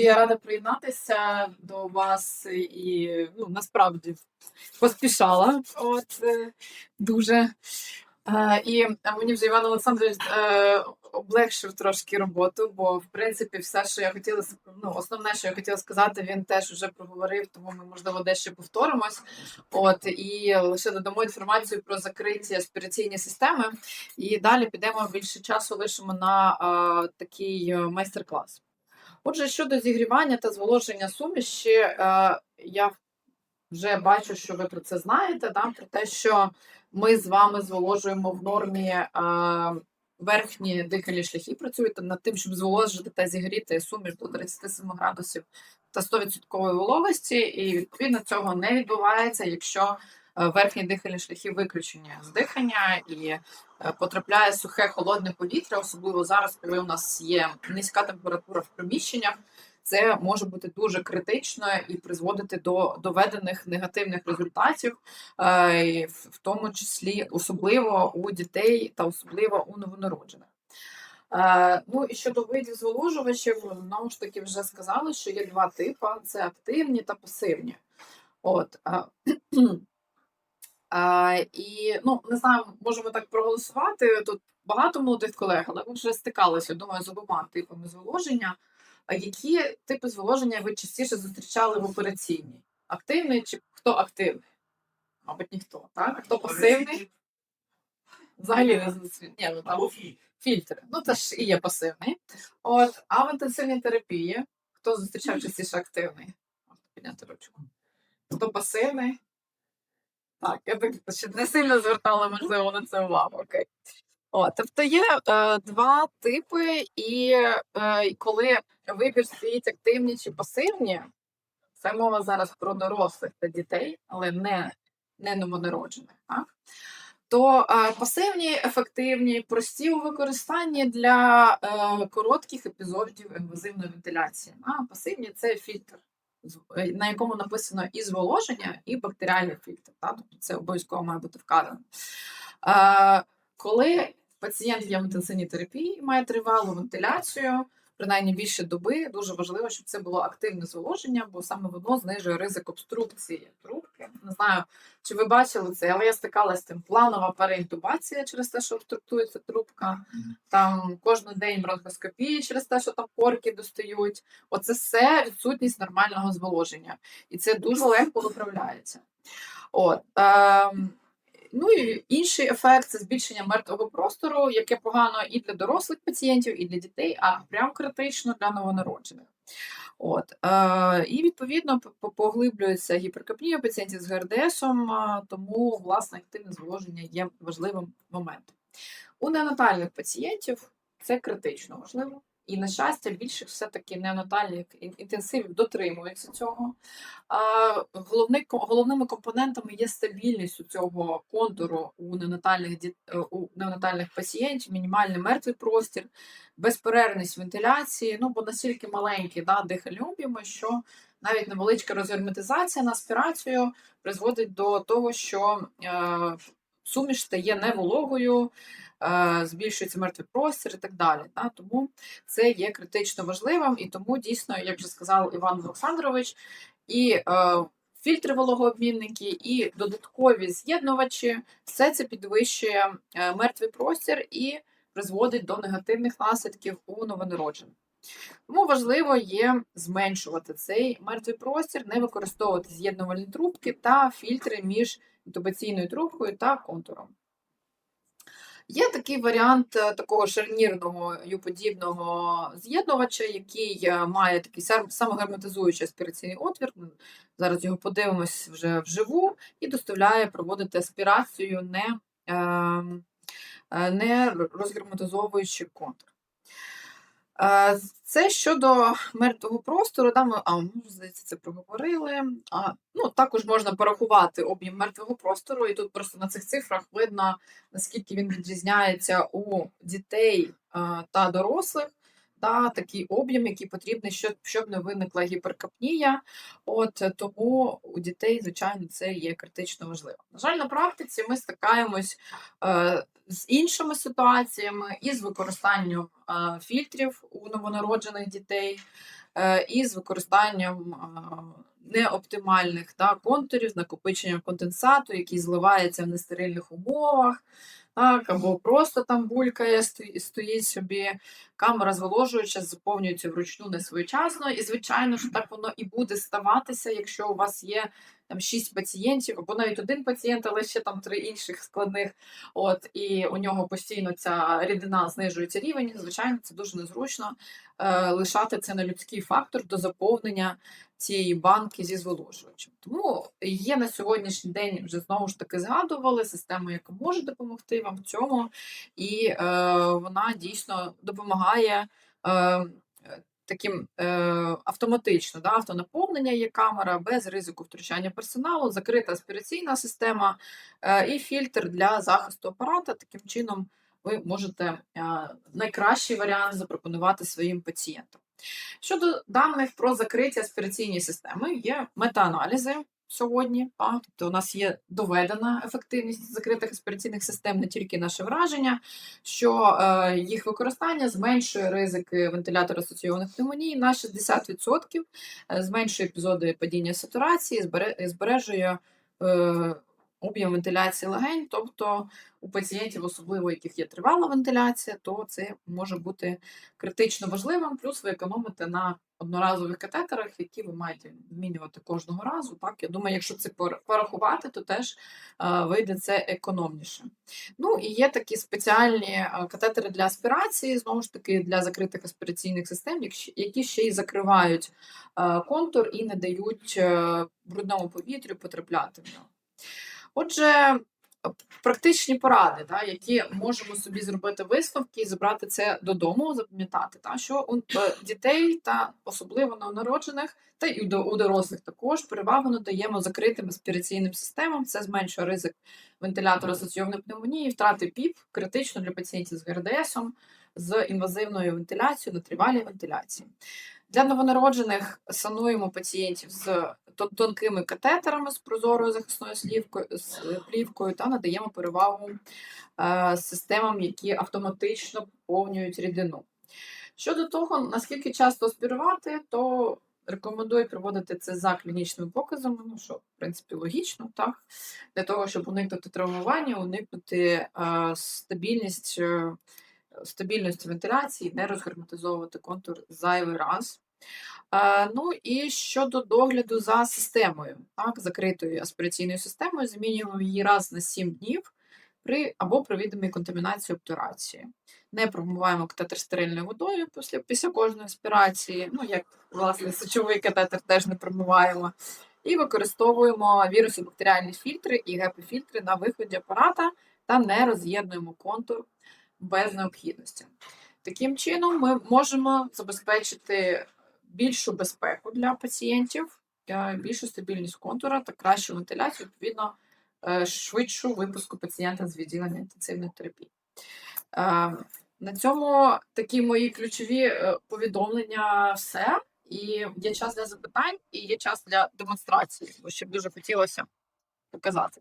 Я рада приєднатися до вас і ну, насправді поспішала. От е, дуже. Е, і мені вже Іван Олександрович е, облегшив трошки роботу, бо в принципі все, що я хотіла ну, основне, що я хотіла сказати, він теж вже проговорив, тому ми можливо дещо повторимось. От і лише додамо інформацію про закриті аспіраційні системи. І далі підемо більше часу лишимо на е, такий майстер-клас. Отже, щодо зігрівання та зволоження суміші, е, я вже бачу, що ви про це знаєте, да? про те, що ми з вами зволожуємо в нормі е, верхні дихальні шляхи, працюєте над тим, щоб зволожити та зігріти суміш до 37 градусів та 100% вологості, і відповідно цього не відбувається, якщо верхні дихальні шляхи виключені з дихання і е, потрапляє сухе холодне повітря, особливо зараз, коли у нас є низька температура в приміщеннях. Це може бути дуже критично і призводити до доведених негативних результатів, е, в тому числі особливо у дітей та особливо у новонароджених. Е, Ну і щодо видів зволожувачів, знову ж таки вже сказали, що є два типи: це активні та пасивні. От, а, і ну, не знаю, можемо так проголосувати. Тут багато молодих колег, але ви вже стикалися, думаю, з обома типами зволоження. А які типи зволоження ви частіше зустрічали в операційній? Активний чи хто активний? Мабуть, ніхто, так? Хто пасивний? Взагалі не. Ні, ну там фільтри. Ну, це ж і є пасивний. От, а в інтенсивній терапії хто зустрічав частіше активний? Можна підняти ручку. Хто пасивний? Так, я так ще не сильно звертала, можливо, на це увагу. Окей. О, тобто є е, два типи, і е, коли вибір стоїть активні чи пасивні, це мова зараз про дорослих та дітей, але не, не новонароджених. Так? То е, пасивні, ефективні, прості у використанні для е, коротких епізодів інвазивної вентиляції. А пасивні це фільтр, на якому написано і зволоження, і бактеріальний фільтр. Так? Тобто це обов'язково має бути вказано. Е, коли пацієнт є в інтенсивній терапії має тривалу вентиляцію, принаймні більше доби, дуже важливо, щоб це було активне зволоження, бо саме воно знижує ризик обструкції трубки. Не знаю, чи ви бачили це, але я стикалася з тим планова переінтубація через те, що обструктується трубка, там кожен день бронхоскопії через те, що там корки достають. Оце все відсутність нормального зволоження. І це дуже легко виправляється. От, ем, Ну і інший ефект це збільшення мертвого простору, яке погано і для дорослих пацієнтів, і для дітей, а прям критично для новонароджених. От, е, і відповідно поглиблюється гіперкапнія пацієнтів з ГРДСом, е, тому власне активне зволоження є важливим моментом. У неонатальних пацієнтів це критично важливо. І, на щастя, більше все-таки неонатальних інтенсивів дотримуються цього. Головний, головними компонентами є стабільність у цього контуру у неонатальних, е, у неонатальних пацієнтів, мінімальний мертвий простір, безперервність вентиляції, ну бо настільки маленькі да, дихальні об'єми, що навіть невеличка розгерметизація на аспірацію призводить до того, що е, суміш стає невологою, збільшується мертвий простір і так далі. Да? Тому це є критично важливим, і тому дійсно, як вже сказав Іван Олександрович, і е, фільтри вологообмінники, і додаткові з'єднувачі, все це підвищує е, мертвий простір і призводить до негативних наслідків у новонароджених. Тому важливо є зменшувати цей мертвий простір, не використовувати з'єднувальні трубки та фільтри між інтубаційною трубкою та контуром. Є такий варіант е, такого шарнірного ю-подібного з'єднувача, який е, має такий сам- самогерметизуючий аспіраційний отвір. Зараз його подивимось вже вживу і доставляє проводити аспірацію, не, ем, е, не розгерметизовуючи контур. Це щодо мертвого простору, да, ми, а, здається, це проговорили. А, ну, також можна порахувати об'єм мертвого простору, і тут просто на цих цифрах видно, наскільки він відрізняється у дітей та дорослих. Та такий об'єм, який потрібний, щоб, щоб не виникла гіперкапнія. От е, тому у дітей, звичайно, це є критично важливо. На жаль, на практиці ми стикаємось е, з іншими ситуаціями і з використанням е, фільтрів у новонароджених дітей. е, і з використанням а, неоптимальних та, контурів, накопиченням конденсату, який зливається в нестерильних умовах. Так, або просто там булькає, стоїть собі камера зволожуюча, заповнюється вручну несвоєчасно. І, звичайно, що так воно і буде ставатися, якщо у вас є там шість пацієнтів, або навіть один пацієнт, але ще там три інших складних. От і у нього постійно ця рідина знижується рівень. Звичайно, це дуже незручно е, лишати це на людський фактор до заповнення цієї банки зі зволожувачем. Тому є на сьогоднішній день вже знову ж таки згадували систему, яка може допомогти вам в цьому, і е, вона дійсно допомагає. Е, Таким е, автоматично, да, автонаповнення є камера без ризику втручання персоналу, закрита аспіраційна система е, і фільтр для захисту апарата. Таким чином ви можете е, найкращий варіант запропонувати своїм пацієнтам. Щодо даних про закриті аспіраційні системи, є метааналізи сьогодні. А, тобто у нас є доведена ефективність закритих аспіраційних систем, не тільки наше враження, що е, їх використання зменшує ризики вентилятора асоційованих пневмоній на 60%, е, зменшує епізоди падіння сатурації, збере- збережує е, об'єм вентиляції легень, тобто у пацієнтів, особливо яких є тривала вентиляція, то це може бути критично важливим. Плюс ви економите на одноразових катетерах, які ви маєте змінювати кожного разу. Так, я думаю, якщо це порахувати, то теж е, вийде це економніше. Ну і є такі спеціальні е, катетери для аспірації, знову ж таки, для закритих аспіраційних систем, які ще й закривають е, контур і не дають брудному повітрю потрапляти в нього. Отже, е, практичні поради, да, які можемо собі зробити висновки і забрати це додому, запам'ятати, та, що у е, дітей та особливо новонароджених, та й у до- у дорослих також перевагу надаємо закритим аспіраційним системам. Це зменшує ризик вентилятора асоційованої пневмонії, втрати ПІП, критично для пацієнтів з ГРДСом, з інвазивною вентиляцією на тривалій вентиляції. Для новонароджених сануємо пацієнтів з тонкими катетерами з прозорою захисною слівкою, з плівкою та надаємо перевагу е, системам, які автоматично поповнюють рідину. Щодо того, наскільки часто аспірувати, то рекомендую проводити це за клінічними показами, ну що, в принципі, логічно, так? Для того, щоб уникнути травмування, уникнути е, стабільність, е, стабільності вентиляції, не розгерметизовувати контур зайвий раз. Е, Ну і щодо догляду за системою, так, закритою аспіраційною системою, замінюємо її раз на 7 днів при або при відомій контамінації обтурації. Не промиваємо катетер стерильною водою після, після кожної аспірації, ну як власне сечовий катетер теж не промиваємо. І використовуємо віруси бактеріальні фільтри і гепи-фільтри на виході апарата та не роз'єднуємо контур без необхідності. Таким чином, ми можемо забезпечити більшу безпеку для пацієнтів, е, більшу стабільність контура та кращу вентиляцію, відповідно, е, швидшу випуску пацієнта з відділення інтенсивної терапії. Е, На цьому такі мої ключові повідомлення все. І є час для запитань, і є час для демонстрації, бо ще б дуже хотілося показати.